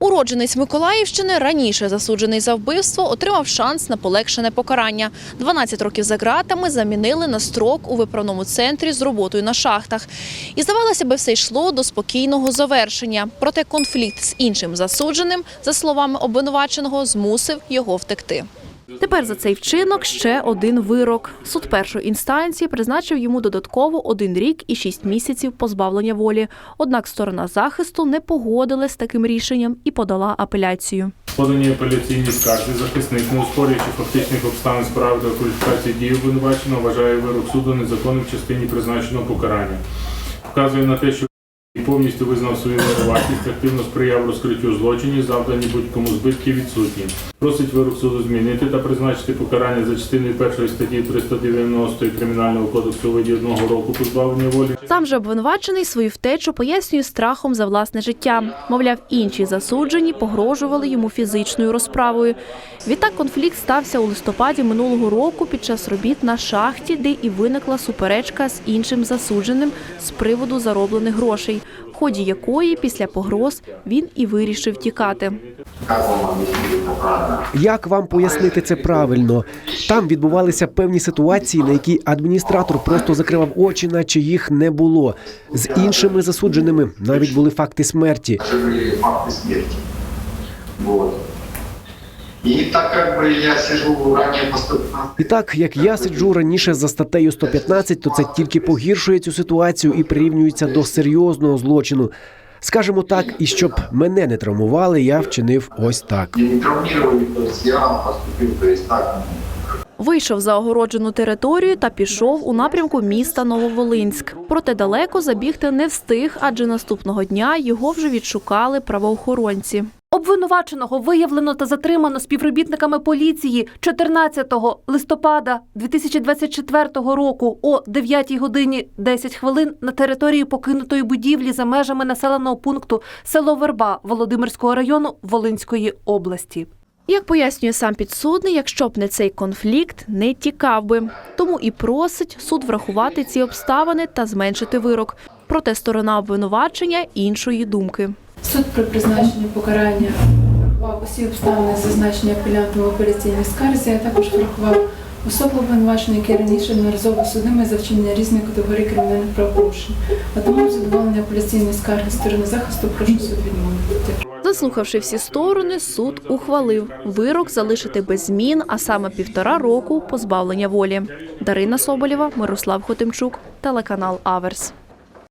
Уродженець Миколаївщини, раніше засуджений за вбивство, отримав шанс на полегшене покарання. 12 років за ґратами замінили на строк у виправному центрі з роботою на шахтах. І здавалося би, все йшло до спокійного завершення. Проте конфлікт з іншим засудженим, за словами обвинуваченого, змусив його втекти. Тепер за цей вчинок ще один вирок. Суд першої інстанції призначив йому додатково один рік і шість місяців позбавлення волі. Однак сторона захисту не погодилась з таким рішенням і подала апеляцію. Подані апеляційні скарги захисник, не оспорюючи фактичних обставин справи та кваліфікації дій обвинуваченого, вважає вирок суду незаконним в частині призначеного покарання. Вказує на те, що і повністю визнав свою винуватість, активно сприяв розкриттю злочинів, завдані будь-кому збитки відсутні. Просить вирок суду змінити та призначити покарання за частиною першої статті 390 Кримінального кодексу виді одного року позбавлення волі. Сам же обвинувачений свою втечу пояснює страхом за власне життя. Мовляв, інші засуджені погрожували йому фізичною розправою. Відтак конфлікт стався у листопаді минулого року під час робіт на шахті, де і виникла суперечка з іншим засудженим з приводу зароблених грошей, в ході якої після погроз він і вирішив тікати. Как вам объяснить это правильно? Як вам пояснити це правильно? Там відбувалися певні ситуації, на які адміністратор просто закривав очі, наче їх не було. З іншими засудженими навіть були факти смерті. Даже были И так как бы я сижу ранее по 115 І так як я сиджу раніше за статтею 115, то це тільки погіршує цю ситуацію і прирівнюється до серйозного злочину. Скажемо так, і щоб мене не травмували, я вчинив ось так. не я поступил, то так, Вийшов за огороджену територію та пішов у напрямку міста Нововолинськ. Проте далеко забігти не встиг, адже наступного дня його вже відшукали правоохоронці. Обвинуваченого виявлено та затримано співробітниками поліції 14 листопада 2024 року о 9 годині 10 хвилин на території покинутої будівлі за межами населеного пункту село Верба Володимирського району Волинської області. Як пояснює сам підсудний, якщо б не цей конфлікт, не тікав би. Тому і просить суд врахувати ці обставини та зменшити вирок. Проте сторона обвинувачення іншої думки. Суд при призначенні покарання врахував усі обставини, зазначені апелянтом в апеляційній скарзі, а також врахував особу обвинувачення, які раніше неразово судими за вчинення різних категорій кримінальних правопорушень. А тому в задоволенні апеляційної скарги сторони захисту прошу суд відмовити. Заслухавши всі сторони, суд ухвалив вирок залишити без змін, а саме півтора року позбавлення волі. Дарина Соболєва, Мирослав Хотимчук, телеканал Аверс.